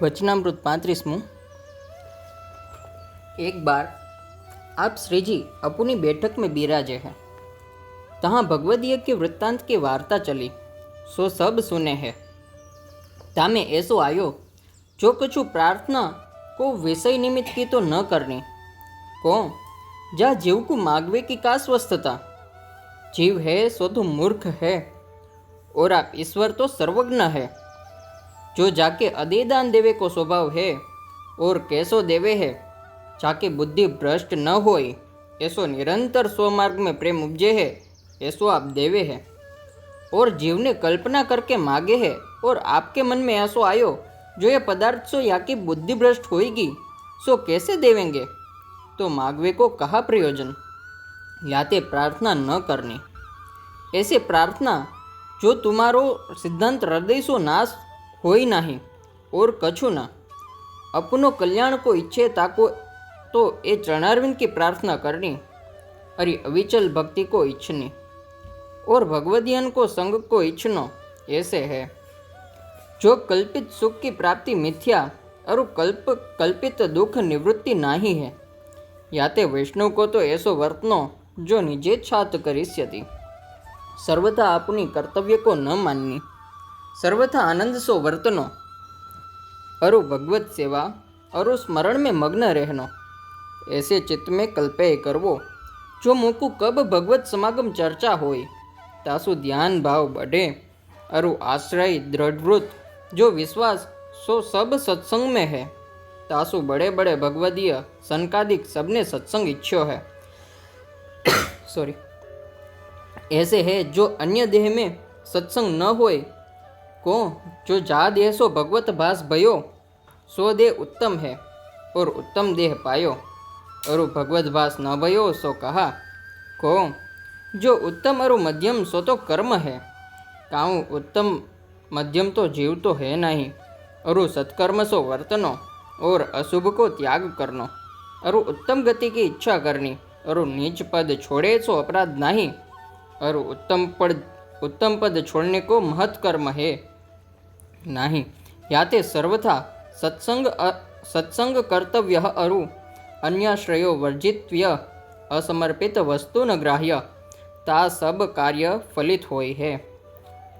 વચનામૃત પાંત્રીસમું एक बार आप श्री जी अपनी बैठक में बिराजे हैं तहाँ भगवदीय के वृत्तांत की वार्ता चली सो सब सुने हैं तामे ऐसो आयो जो कछु प्रार्थना को विषय निमित्त की तो न करनी को जा जीव को मागवे की का स्वस्थता जीव है सो तो मूर्ख है और आप ईश्वर तो सर्वज्ञ है जो जाके अदेदान देवे को स्वभाव है और कैसो देवे है जाके बुद्धि भ्रष्ट न होय ऐसो निरंतर स्वमार्ग में प्रेम उपजे है ऐसो आप देवे है और जीव ने कल्पना करके मांगे है और आपके मन में ऐसो आयो जो ये पदार्थ सो या की बुद्धि भ्रष्ट होएगी सो कैसे देवेंगे तो मागवे को कहा प्रयोजन याते प्रार्थना न करनी ऐसे प्रार्थना जो तुम्हारो सिद्धांत हृदय सो नाश होई नहीं और कछु न अपनो कल्याण को इच्छे ताको तो ये चरणारविंद की प्रार्थना करनी अरे अविचल भक्ति को इच्छनी और भगवदियन को संग को इच्छनो ऐसे है जो कल्पित सुख की प्राप्ति मिथ्या और कल्प कल्पित दुख निवृत्ति नहीं है याते वैष्णव को तो ऐसो वर्तनो जो निजे छात करिष्यति सर्वथा अपनी कर्तव्य को न माननी સર્વથા આનંદ સો વર્તનો. અરુ ભગવત સેવા, અરુ સ્મરણ મેં મગ્ન રહેનો. એસે ચિત્ત મેં કલ્પે કરવો. જો મૂકું કબ ભગવત સમાગમ ચર્ચા હોય, તાસુ ધ્યાન ભાવ બઢે. અરુ આશ્રય દ્રઢવૃત જો વિશ્વાસ, સો સબ સત્સંગ મેં હૈ. તાસુ બડે બડે ભગવદીય સંકાદિક સબને સત્સંગ ઈચ્છ્યો હૈ. સોરી એસે હે, જો અન્ય દેહ મેં સત્સંગ ન હોય को जो जा देह सो भगवत भास भयो सो देह उत्तम है और उत्तम देह पायो और भगवत भास न भयो सो कहा को जो उत्तम और मध्यम सो तो कर्म है काऊ उत्तम मध्यम तो जीव तो है नहीं और सत्कर्म सो वर्तनो और अशुभ को त्याग करनो और उत्तम गति की इच्छा करनी और नीच पद छोड़े सो अपराध नहीं और उत्तम पद उत्तम पद छोड़ने को महत कर्म है નહીં. યાતે સર્વથા સત્સંગ સત્સંગ કર્તવ્ય અરુ અન્ય શ્રેયો વર્જિત્વ્ય અસમર્પિત વસ્તુન ગ્રાહ્ય તા સબ કાર્ય ફલિત હોય હે.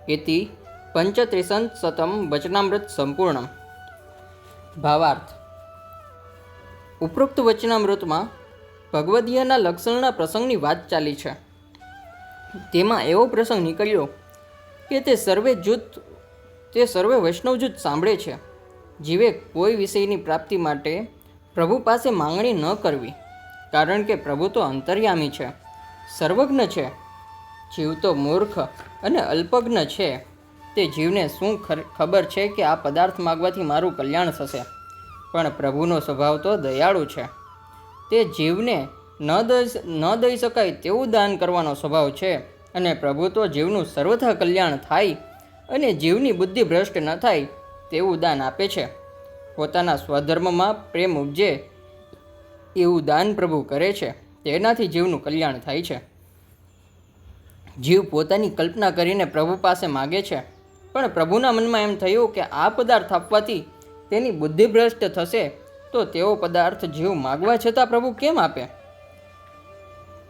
ઇતિ પંચત્રીસન સતમ વચનામૃત સંપૂર્ણ ભાવાર્થ. ઉપરોક્ત વચનામૃતમાં ભગવદીયના લક્ષણના પ્રસંગની વાત ચાલી છે. તેમાં એવો પ્રસંગ નીકળ્યો કે તે સર્વે જૂથ તે સર્વે વૈષ્ણવ જ સાંભળે છે. જીવે કોઈ વિષયની પ્રાપ્તિ માટે પ્રભુ પાસે માંગણી ન કરવી, કારણ કે પ્રભુ તો અંતર્યામી છે. સર્વજ્ઞ છે. જીવ તો મૂર્ખ અને અલ્પજ્ઞ છે. તે જીવને શું ખબર છે કે આ પદાર્થ માગવાથી મારું કલ્યાણ થશે? પણ પ્રભુનો સ્વભાવ તો દયાળુ છે. તે જીવને ન દઈ ન દઈ શકાય તેવું દાન કરવાનો સ્વભાવ છે અને પ્રભુ તો જીવનું સર્વથા કલ્યાણ થાય અને જીવની બુદ્ધિ ભ્રષ્ટ ન થાય તેવું દાન આપે છે. પોતાના સ્વધર્મમાં પ્રેમ ઉપજે એવું દાન પ્રભુ કરે છે. તેનાથી જીવનું કલ્યાણ થાય છે. જીવ પોતાની કલ્પના કરીને પ્રભુ પાસે માગે છે. પણ પ્રભુના મનમાં એમ થયું કે આ પદાર્થ આપવાથી તેની બુદ્ધિ ભ્રષ્ટ થશે તો તેવો પદાર્થ જીવ માગવા છતાં પ્રભુ કેમ આપે?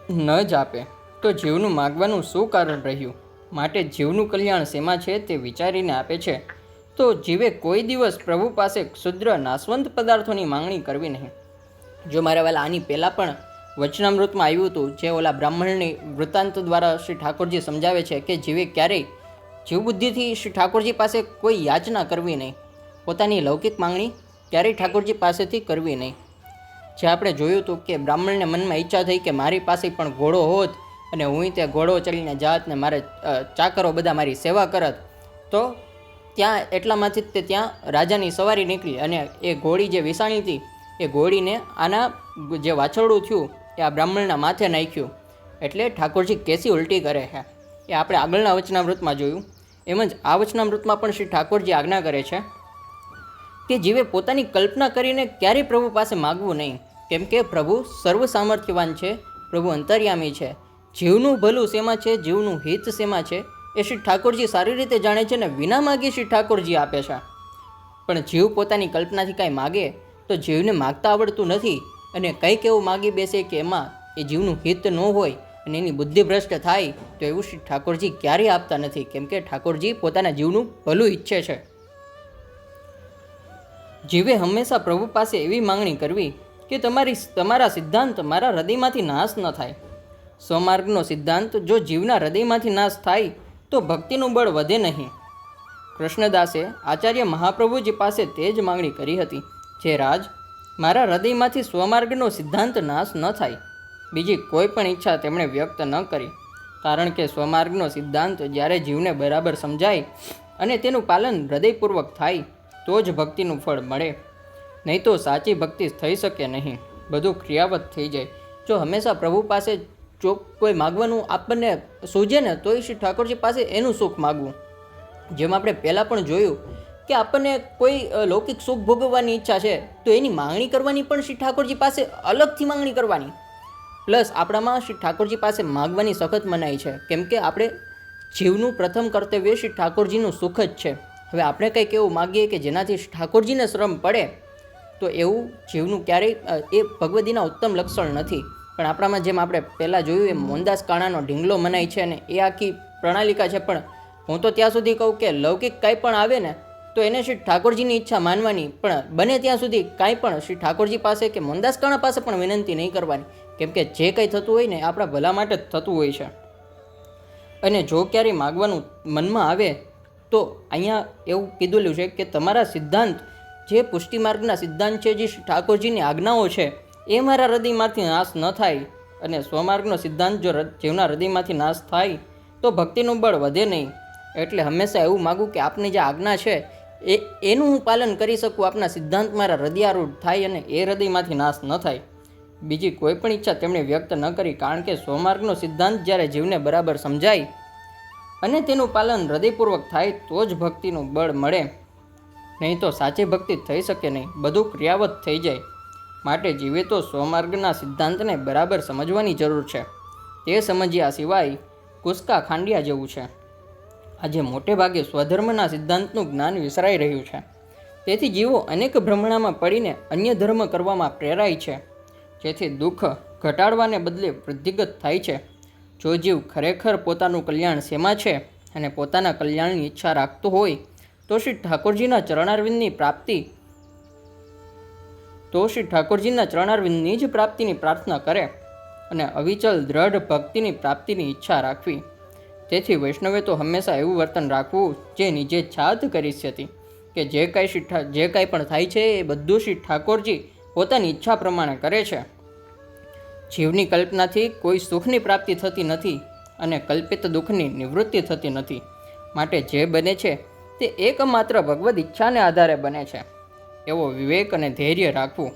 ન જ આપે. તો જીવનું માગવાનું શું કારણ રહ્યું? માટે જીવનું કલ્યાણ શેમાં છે તે વિચારીને આપે છે. તો જીવે કોઈ દિવસ પ્રભુ પાસે ક્ષુદ્ર નાશવંત પદાર્થોની માંગણી કરવી નહીં. જો મારા વાલા આની પહેલાં પણ વચનામૃતમાં આવ્યું હતું, જે ઓલા બ્રાહ્મણની વૃત્તાંત દ્વારા શ્રી ઠાકોરજી સમજાવે છે કે જીવે ક્યારેય જીવ બુદ્ધિથી શ્રી ઠાકોરજી પાસે કોઈ યાચના કરવી નહીં. પોતાની લૌકિક માંગણી ક્યારેય ઠાકોરજી પાસેથી કરવી નહીં. જે આપણે જોયું હતું કે બ્રાહ્મણને મનમાં ઈચ્છા થઈ કે મારી પાસે પણ ઘોડો હોત અને હું તે ઘોડો ચડીને જાત ને મારે ચાકરો બધા મારી સેવા કરત, તો ત્યાં એટલામાંથી જ તે ત્યાં રાજાની સવારી નીકળી અને એ ઘોડી જે વિસાણી હતી, એ ઘોડીને આના જે વાછરડું થયું, એ આ બ્રાહ્મણના માથે નાખ્યું. એટલે ઠાકોરજી કેસી ઉલટી કરે છે. એ આપણે આગળના વચનામૃતમાં જોયું. એમ જ આ વચનામૃતમાં પણ શ્રી ઠાકોરજી આજ્ઞા કરે છે કે જીવે પોતાની કલ્પના કરીને ક્યારેય પ્રભુ પાસે માગવું નહીં. કેમ કે પ્રભુ સર્વ સામર્થ્યવાન છે, પ્રભુ અંતર્યામી છે. જીવનું ભલું શેમાં છે? જીવનું હિત શેમાં છે? એ શ્રી ઠાકોરજી સારી રીતે જાણે છે ને વિના માગી શ્રી ઠાકોરજી આપે છે. પણ જીવ પોતાની કલ્પનાથી કાંઈ માગે તો જીવને માગતા આવડતું નથી અને કંઈક એવું માગી બેસે કે એમાં એ જીવનું હિત ન હોય અને એની બુદ્ધિ ભ્રષ્ટ થાય તો એવું શ્રી ઠાકોરજી ક્યારેય આપતા નથી, કેમ કે ઠાકોરજી પોતાના જીવનું ભલું ઈચ્છે છે. જીવે હંમેશા પ્રભુ પાસે એવી માંગણી કરવી કે તમારી, તમારા સિદ્ધાંત મારા હૃદયમાંથી નાશ ન થાય. સ્વમાર્ગનો સિદ્ધાંત, જો જીવના હૃદયમાંથી નાશ થાય, તો ભક્તિનું બળ વધે નહીં. કૃષ્ણદાસે આચાર્ય મહાપ્રભુજી પાસે તે જ માંગણી કરી હતી. જે રાજ, મારા હૃદયમાંથી સ્વમાર્ગનો સિદ્ધાંત નાશ ન થાય. બીજી કોઈ પણ ઈચ્છા તેમણે વ્યક્ત ન કરી. કારણ કે સ્વમાર્ગનો સિદ્ધાંત જ્યારે જીવને બરાબર સમજાય અને તેનું પાલન હૃદયપૂર્વક થાય, તો જ ભક્તિનું ફળ મળે. નહીં તો સાચી ભક્તિ થઈ શકે નહીં. બધું ક્રિયાવત થઈ જાય. જો હંમેશા પ્રભુ પાસે જો કોઈ માગવાનું આપણને સૂજે ને તોય શ્રી ઠાકોરજી પાસે એનું સુખ માગવું. જેમ આપણે પહેલાં પણ જોયું કે આપણને કોઈ લૌકિક સુખ ભોગવવાની ઈચ્છા છે, તો એની માંગણી કરવાની પણ શ્રી ઠાકોરજી પાસે અલગથી માંગણી કરવાની. પ્લસ આપણામાં શ્રી ઠાકોરજી પાસે માગવાની સખત મનાઈ છે. કેમ કે આપણે જીવનું પ્રથમ કર્તવ્ય શ્રી ઠાકોરજીનું સુખ જ છે. હવે આપણે કંઈક એવું માગીએ કે જેનાથી ઠાકોરજીને શ્રમ પડે, તો એવું જીવનું ક્યારેય એ ભગવદીના ઉત્તમ લક્ષણ નથી. પણ આપણામાં જેમ આપણે પહેલાં જોયું એમ મોહનદાસ કાણાનો ઢીંગલો મનાય છે અને એ આખી પ્રણાલિકા છે, પણ હું તો ત્યાં સુધી કહું કે લૌકિક કાંઈ પણ આવે ને, તો એને શ્રી ઠાકોરજીની ઈચ્છા માનવાની, પણ બને ત્યાં સુધી કાંઈ પણ શ્રી ઠાકોરજી પાસે કે મોહનદાસ કાણા પાસે પણ વિનંતી નહીં કરવાની, કેમ કે જે કંઈ થતું હોય ને આપણા ભલા માટે જ થતું હોય છે. અને જો ક્યારેય માગવાનું મનમાં આવે, તો અહીંયા એવું કીધેલું છે કે તમારા સિદ્ધાંત, જે પુષ્ટિ માર્ગના સિદ્ધાંત છે, જે શ્રી ઠાકોરજીની આજ્ઞાઓ છે એ મારા હૃદયમાંથી નાશ ન થાય અને સ્વમાર્ગનો સિદ્ધાંત જો જીવના હૃદયમાંથી નાશ થાય, તો ભક્તિનું બળ વધે નહીં. એટલે હંમેશા એવું માગું કે આપની જે આજ્ઞા છે, એ એનું હું પાલન કરી શકું, આપના સિદ્ધાંત મારા હૃદયારૂઢ થાય અને એ હૃદયમાંથી નાશ ન થાય. બીજી કોઈ પણ ઈચ્છા તેમણે વ્યક્ત ન કરી, કારણ કે સ્વમાર્ગનો સિદ્ધાંત જ્યારે જીવને બરાબર સમજાય અને તેનું પાલન હૃદયપૂર્વક થાય, તો જ ભક્તિનું બળ મળે. નહીં તો સાચી ભક્તિ થઈ શકે નહીં. બધું ક્રિયાવત થઈ જાય. માટે જીવે તો સ્વમાર્ગના સિદ્ધાંતને બરાબર સમજવાની જરૂર છે. તે સમજ્યા સિવાય કુસ્કા ખાંડિયા જેવું છે. આજે મોટે ભાગે સ્વધર્મના સિદ્ધાંતનું જ્ઞાન વિસરાઈ રહ્યું છે. તેથી જીવો અનેક ભ્રમણામાં પડીને અન્ય ધર્મ કરવામાં પ્રેરાય છે. જેથી દુઃખ ઘટાડવાને બદલે વૃદ્ધિગત થાય છે. જો જીવ ખરેખર પોતાનું કલ્યાણ શેમાં છે અને પોતાના કલ્યાણની ઈચ્છા રાખતો હોય, તો શ્રી ઠાકોરજીના ચરણારવિંદની પ્રાપ્તિ તો શ્રી ઠાકોરજીના ચરણારવિંદની જ પ્રાપ્તિની પ્રાર્થના કરે અને અવિચલ દ્રઢ ભક્તિની પ્રાપ્તિની ઈચ્છા રાખવી. તેથી વૈષ્ણવે તો હંમેશા એવું વર્તન રાખવું જે નીચે છાત કરી હતી કે જે કાંઈ શ્રી જે કાંઈ પણ થાય છે એ બધું શ્રી ઠાકોરજી પોતાની ઈચ્છા પ્રમાણે કરે છે. જીવની કલ્પનાથી કોઈ સુખની પ્રાપ્તિ થતી નથી અને કલ્પિત દુઃખની નિવૃત્તિ થતી નથી. માટે જે બને છે તે એકમાત્ર ભગવદ ઈચ્છાને આધારે બને છે. એવો વિવેક અને ધૈર્ય રાખવું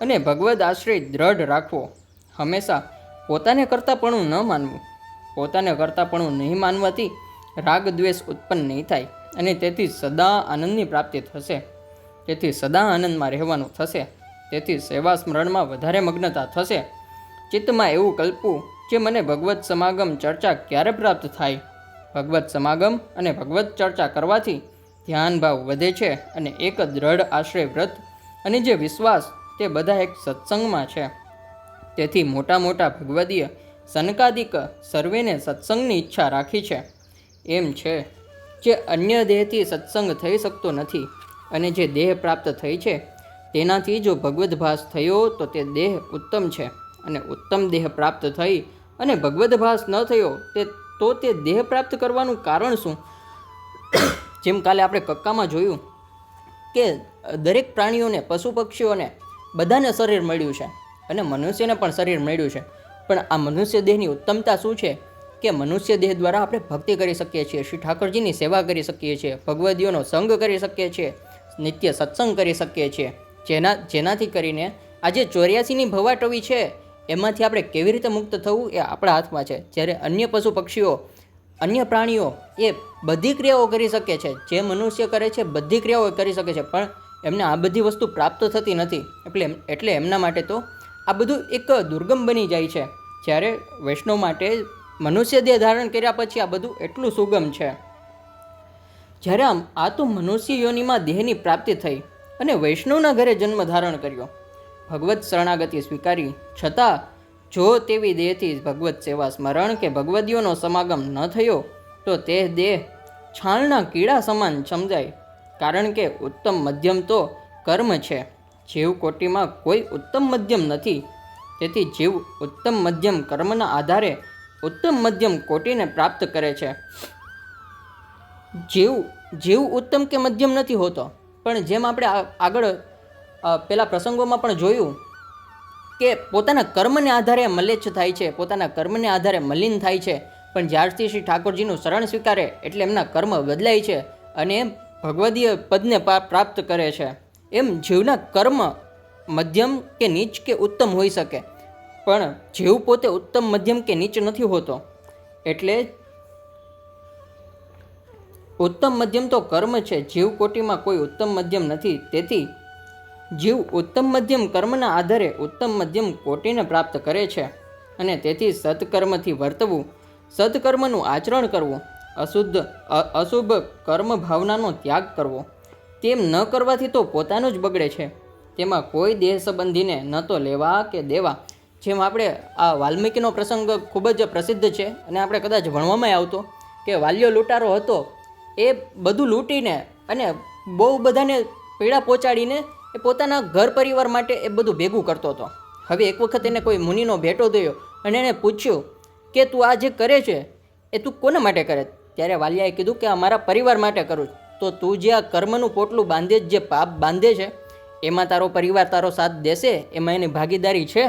અને ભગવદ આશ્રય દ્રઢ રાખવો. હંમેશા પોતાને કરતાપણું ન માનવું. પોતાને કરતાપણું નહીં માનવાથી રાગ દ્વેષ ઉત્પન્ન નહીં થાય અને તેથી સદા આનંદની પ્રાપ્તિ થશે. તેથી સદા આનંદમાં રહેવાનું થશે. તેથી સેવા સ્મરણમાં વધારે મગ્નતા થશે. ચિત્તમાં એવું કલ્પવું જે મને ભગવત સમાગમ ચર્ચા ક્યારે પ્રાપ્ત થાય? ભગવત સમાગમ અને ભગવત ચર્ચા કરવાથી ધ્યાન ભાવ વધે છે અને એક દ્રઢ આશ્રય વ્રત અને જે વિશ્વાસ તે બધા એક સત્સંગમાં છે. તેથી મોટા મોટા ભગવદીય સનકાદિક સર્વેને સત્સંગની ઈચ્છા રાખી છે. એમ છે જે અન્ય દેહથી સત્સંગ થઈ શકતો નથી અને જે દેહ પ્રાપ્ત થઈ છે, તેનાથી જો ભગવદ ભાસ થયો તો તે દેહ ઉત્તમ છે અને ઉત્તમ દેહ પ્રાપ્ત થઈ અને ભગવદ ભાસ ન થયો તે, તો તે દેહ પ્રાપ્ત કરવાનું કારણ શું? જેમ કાલે આપણે કક્કામાં જોયું કે દરેક પ્રાણીઓને, પશુ પક્ષીઓને બધાને શરીર મળ્યું છે અને મનુષ્યને પણ શરીર મળ્યું છે. પણ આ મનુષ્ય દેહની ઉત્તમતા શું છે કે મનુષ્ય દેહ દ્વારા આપણે ભક્તિ કરી શકીએ છીએ, શ્રી ઠાકોરજીની સેવા કરી શકીએ છીએ, ભગવદીઓનો સંગ કરી શકીએ છીએ, નિત્ય સત્સંગ કરી શકીએ છીએ. જેના, જેનાથી કરીને આ જે ચોર્યાસીની ભવાટવી છે, એમાંથી આપણે કેવી રીતે મુક્ત થવું એ આપણા હાથમાં છે. જ્યારે અન્ય પશુ પક્ષીઓ અન્ય પ્રાણીઓ એ બધી ક્રિયાઓ કરી શકે છે. જે મનુષ્ય કરે છે, બધી ક્રિયાઓ કરી શકે છે. પણ એમને આ બધી વસ્તુ પ્રાપ્ત થતી નથી. એટલે એટલે એમના માટે તો આ બધું એક દુર્ગમ બની જાય છે. જ્યારે વૈષ્ણવ માટે મનુષ્ય દેહ ધારણ કર્યા પછી આ બધું એટલું સુગમ છે. જ્યારે આમ, આ તો મનુષ્ય યોનિમાં દેહની પ્રાપ્તિ થઈ અને વૈષ્ણવના ઘરે જન્મ ધારણ કર્યો. ભગવત શરણાગતિ સ્વીકારી. છતાં જો તેવી દેહથી ભગવત સેવા સ્મરણ કે ભગવદીઓનો સમાગમ ન થયો, તો તે દેહ છાણના કીડા સમાન સમજાય. કારણ કે ઉત્તમ મધ્યમ તો કર્મ છે. જીવ કોટીમાં કોઈ ઉત્તમ મધ્યમ નથી. તેથી જીવ ઉત્તમ મધ્યમ કર્મના આધારે ઉત્તમ મધ્યમ કોટીને પ્રાપ્ત કરે છે. જીવ જીવ ઉત્તમ કે મધ્યમ નથી હોતો. પણ જેમ આપણે આગળ પેલા પ્રસંગોમાં પણ જોયું કે પોતાના કર્મને આધારે મલેચ્છ થાય છે, પોતાના કર્મને આધારે મલિન થાય છે. પણ જ્યારથી શ્રી ઠાકોરજીનું શરણ સ્વીકારે એટલે એમના કર્મ બદલાય છે અને એમ ભગવદીય પદને પ્રાપ્ત કરે છે. એમ જીવના કર્મ મધ્યમ કે નીચ કે ઉત્તમ હોઈ શકે, પણ જીવ પોતે ઉત્તમ મધ્યમ કે નીચ નથી હોતો. એટલે ઉત્તમ મધ્યમ તો કર્મ છે, જીવ કોટીમાં કોઈ ઉત્તમ મધ્યમ નથી, તેથી જીવ ઉત્તમ મધ્યમ કર્મના આધારે ઉત્તમ મધ્યમ કોટીને પ્રાપ્ત કરે છે અને તેથી સત્કર્મથી વર્તવું, સત્કર્મનું આચરણ કરવું, અશુદ્ધ અશુભ કર્મ ભાવનાનો ત્યાગ કરવો, તેમ ન કરવાથી તો પોતાનું જ બગડે છે. તેમાં કોઈ દેહ સંબંધીને ન તો લેવા કે દેવા, જેમ આપણે આ વાલ્મીકીનો પ્રસંગ ખૂબ જ પ્રસિદ્ધ છે અને આપણે કદાચ ભણવામાં આવતો કે વાલ્યો લૂંટારો હતો, એ બધું લૂંટીને અને બહુ બધાને પીડા પહોંચાડીને એ પોતાના ઘર પરિવાર માટે એ બધું ભેગું કરતો હતો. હવે એક વખત એને કોઈ મુનિનો ભેટો થયો અને એને પૂછ્યું કે તું આ જે કરે છે, એ તું કોના માટે કરે? ત્યારે વાલિયાએ કીધું કે અમારા પરિવાર માટે કરું. તો તું જે આ કર્મનું પોટલું બાંધે જ જે પાપ બાંધે છે, એમાં તારો પરિવાર તારો સાથ દેશે, એમાં એની ભાગીદારી છે.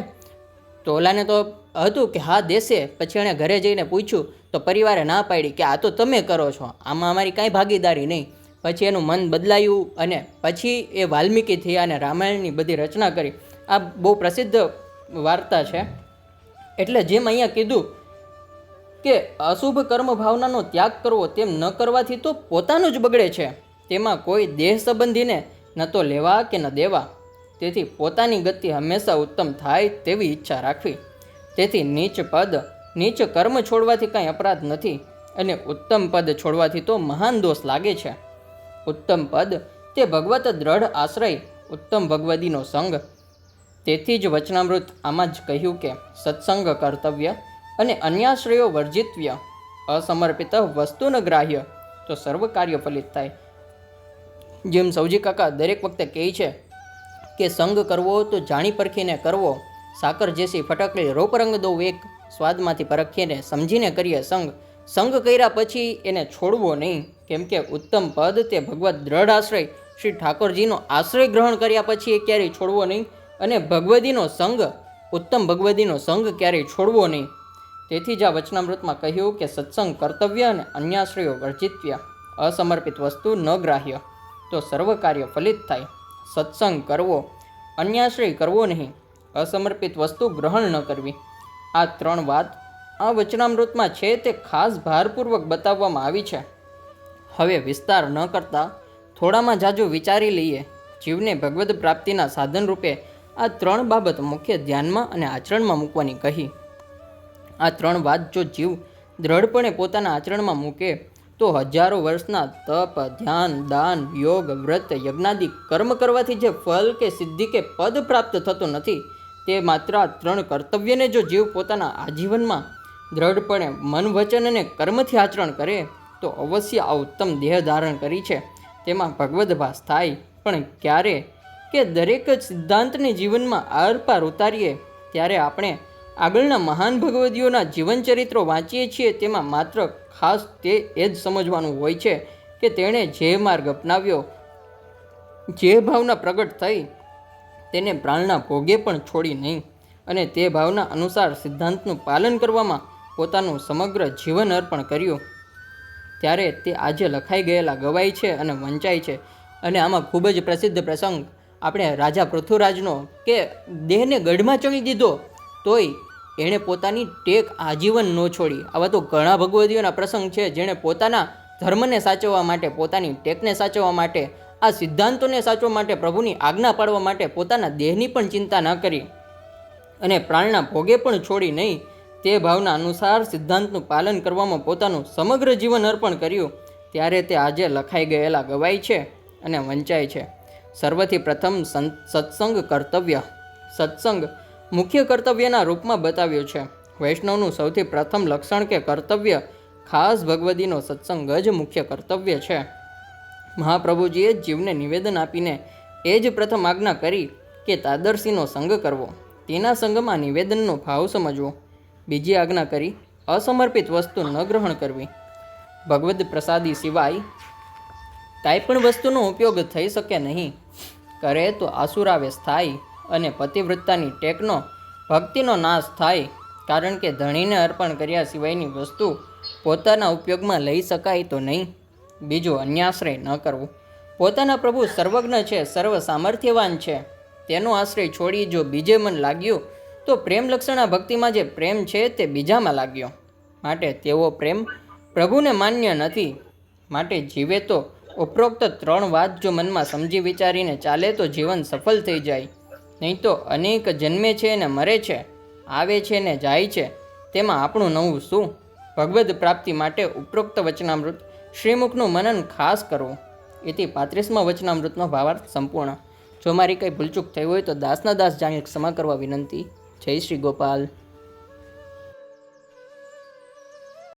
તો ઓલાને તો હતું કે હા, દેશે. પછી એણે ઘરે જઈને પૂછ્યું, તો પરિવારે ના પાડી કે આ તો તમે કરો છો. આમાં અમારી કાંઈ ભાગીદારી નહીં. પછી એનું મન બદલાયું અને પછી એ વાલ્મીકી થયા અને રામાયણની બધી રચના કરી. આ બહુ પ્રસિદ્ધ વાર્તા છે. એટલે જેમ અહીંયા કીધું કે અશુભ કર્મ ભાવનાનો ત્યાગ કરવો તેમ ન કરવાથી તો પોતાનું જ બગડે છે. તેમાં કોઈ દેહ સંબંધીને ન તો લેવા કે ન દેવા. તેથી પોતાની ગતિ હંમેશા ઉત્તમ થાય તેવી ઈચ્છા રાખવી. તેથી નીચ પદ, નીચ કર્મ છોડવાથી કાંઈ અપરાધ નથી અને ઉત્તમ પદ છોડવાથી તો મહાન દોષ લાગે છે. ઉત્તમ પદ તે ભગવત દ્રઢ આશ્રય ઉત્તમ ભગવદીનો સંગ. તેથી જ વચનામૃત આમાં જ કહ્યું કે સત્સંગ કર્તવ્ય અને અન્યાશ્રયો વર્જિતવ્ય, અસમર્પિત વસ્તુન ગ્રાહ્ય, તો સર્વ કાર્ય ફલિત થાય. જેમ સૌજી કાકા દરેક વખતે કહે છે કે સંગ કરવો તો જાણી પરખીને કરવો, સાકર જેસી ફટકડી રોપરંગ દો એક સ્વાદમાંથી પરખીને સમજીને કરીએ સંગ સંગ કર્યા પછી એને છોડવો નહીં. કેમ કે ઉત્તમ પદ તે ભગવત દ્રઢ આશ્રય. શ્રી ઠાકોરજીનો આશ્રય ગ્રહણ કર્યા પછી એ ક્યારેય છોડવો નહીં અને ભગવદીનો સંગ, ઉત્તમ ભગવદીનો સંગ ક્યારેય છોડવો નહીં. તેથી જ આ વચનામૃતમાં કહ્યું કે સત્સંગ કર્તવ્ય અને અન્યાશ્રયો વર્જિત્ય, અસમર્પિત વસ્તુ ન ગ્રાહ્ય. તો સર્વ કાર્ય ફલિત થાય. સત્સંગ કરવો, અન્યાશ્રય કરવો નહીં. અસમર્પિત વસ્તુ ગ્રહણ ન કરવી. આ ત્રણ વાત આ વચનામૃતમાં છે તે ખાસ ભારપૂર્વક બતાવવામાં આવી છે. હવે વિસ્તાર ન કરતાં થોડામાં જાજુ વિચારી લઈએ. જીવને ભગવદ પ્રાપ્તિના સાધન રૂપે આ ત્રણ બાબત મુખ્ય ધ્યાનમાં અને આચરણમાં મૂકવાની કહી. આ ત્રણ વાત જો જીવ દ્રઢપણે પોતાના આચરણમાં મૂકે, તો હજારો વર્ષના તપ, ધ્યાન, દાન, યોગ, વ્રત, યજ્ઞાદિ, કર્મ કરવાથી જે ફલ કે સિદ્ધિ કે પદ પ્રાપ્ત થતું નથી, તે માત્ર આ ત્રણ કર્તવ્યને જો જીવ પોતાના આજીવનમાં દ્રઢપણે મન, વચન અને કર્મથી આચરણ કરે, તો અવશ્ય આ ઉત્તમ દેહ ધારણ કરી છે. તેમાં ભગવદ્ ભાસ થાય, પણ ક્યારે કે દરેક જ સિદ્ધાંતને જીવનમાં આરપાર ઉતારીએ, ત્યારે આપણે આગળના મહાન ભગવદીઓના જીવન ચરિત્રો વાંચીએ છીએ, તેમાં માત્ર ખાસ તે એ જ સમજવાનું હોય છે કે તેણે જે માર્ગ અપનાવ્યો, જે ભાવના પ્રગટ થઈ, તેને પ્રાણના ભોગે પણ છોડી નહીં. અને તે ભાવના અનુસાર સિદ્ધાંતનું પાલન કરવામાં પોતાનું સમગ્ર જીવન અર્પણ કર્યું. ત્યારે તે આજે લખાઈ ગયેલા ગવાય છે અને વંચાય છે. અને આમાં ખૂબ જ પ્રસિદ્ધ પ્રસંગ, આપણે રાજા પૃથ્વીરાજનો કે દેહને ગઢમાં ચણી દીધો, તોય એણે પોતાની ટેક આજીવન ન છોડી. આવા તો ઘણા ભગવદીઓના પ્રસંગ છે જેણે પોતાના ધર્મને સાચવવા માટે, પોતાની ટેકને સાચવવા માટે, આ સિદ્ધાંતોને સાચવવા માટે, પ્રભુની આજ્ઞા પાડવા માટે પોતાના દેહની પણ ચિંતા ન કરી. અને પ્રાણના ભોગે પણ છોડી નહીં તે ભાવના અનુસાર સિદ્ધાંતનું પાલન કરવામાં પોતાનું સમગ્ર જીવન અર્પણ કર્યું. ત્યારે તે આજે લખાઈ ગયેલા ગવાય છે અને વંચાય છે. સર્વથી પ્રથમ સત્સંગ કર્તવ્ય. સત્સંગ મુખ્ય કર્તવ્યના રૂપમાં બતાવ્યું છે. વૈષ્ણવનું સૌથી પ્રથમ લક્ષણ કે કર્તવ્ય ખાસ ભગવદીનો સત્સંગ જ મુખ્ય કર્તવ્ય છે. મહાપ્રભુજીએ જીવને નિવેદન આપીને એ જ પ્રથમ આજ્ઞા કરી કે તાદર્શીનો સંગ કરવો. તેના સંગમાં નિવેદનનો ભાવ સમજવો. બીજી આજ્ઞા કરી, અસમર્પિત વસ્તુ ન ગ્રહણ કરવી. ભગવદ્ પ્રસાદી સિવાય કાંઈ પણ વસ્તુનો ઉપયોગ થઈ શકે નહીં. કરે તો આસુરાવેશ થાય અને પતિવૃત્તાની ટેકનો, ભક્તિનો નાશ થાય. કારણ કે ધણીને અર્પણ કર્યા સિવાયની વસ્તુ પોતાના ઉપયોગમાં લઈ શકાય તો નહીં. બીજું અન્યાશ્રય ન કરવું. પોતાના પ્રભુ સર્વજ્ઞ છે સર્વ સામર્થ્યવાન છે. તેનો આશ્રય છોડી જો બીજે મન લાગ્યું તો પ્રેમ લક્ષણા ભક્તિમાં જે પ્રેમ છે તે બીજામાં લાગ્યો. માટે તેવો પ્રેમ પ્રભુને માન્ય નથી. માટે જીવે તો ઉપરોક્ત ત્રણ વાત જો મનમાં સમજી વિચારીને ચાલે તો જીવન સફળ થઈ જાય. નહીં તો અનેક જન્મે છે ને મરે છે, આવે છે ને જાય છે, તેમાં આપણું નવું શું? ભગવદ પ્રાપ્તિ માટે ઉપરોક્ત વચનામૃત શ્રીમુખનું મનન ખાસ કરવું. એથી પાંત્રીસમાં વચનામૃતનો ભાવાર્થ સંપૂર્ણ. જો મારી કંઈ ભૂલચૂક થઈ હોય તો દાસના દાસ જાણી ક્ષમા કરવા વિનંતી. જય શ્રી ગોપાલ.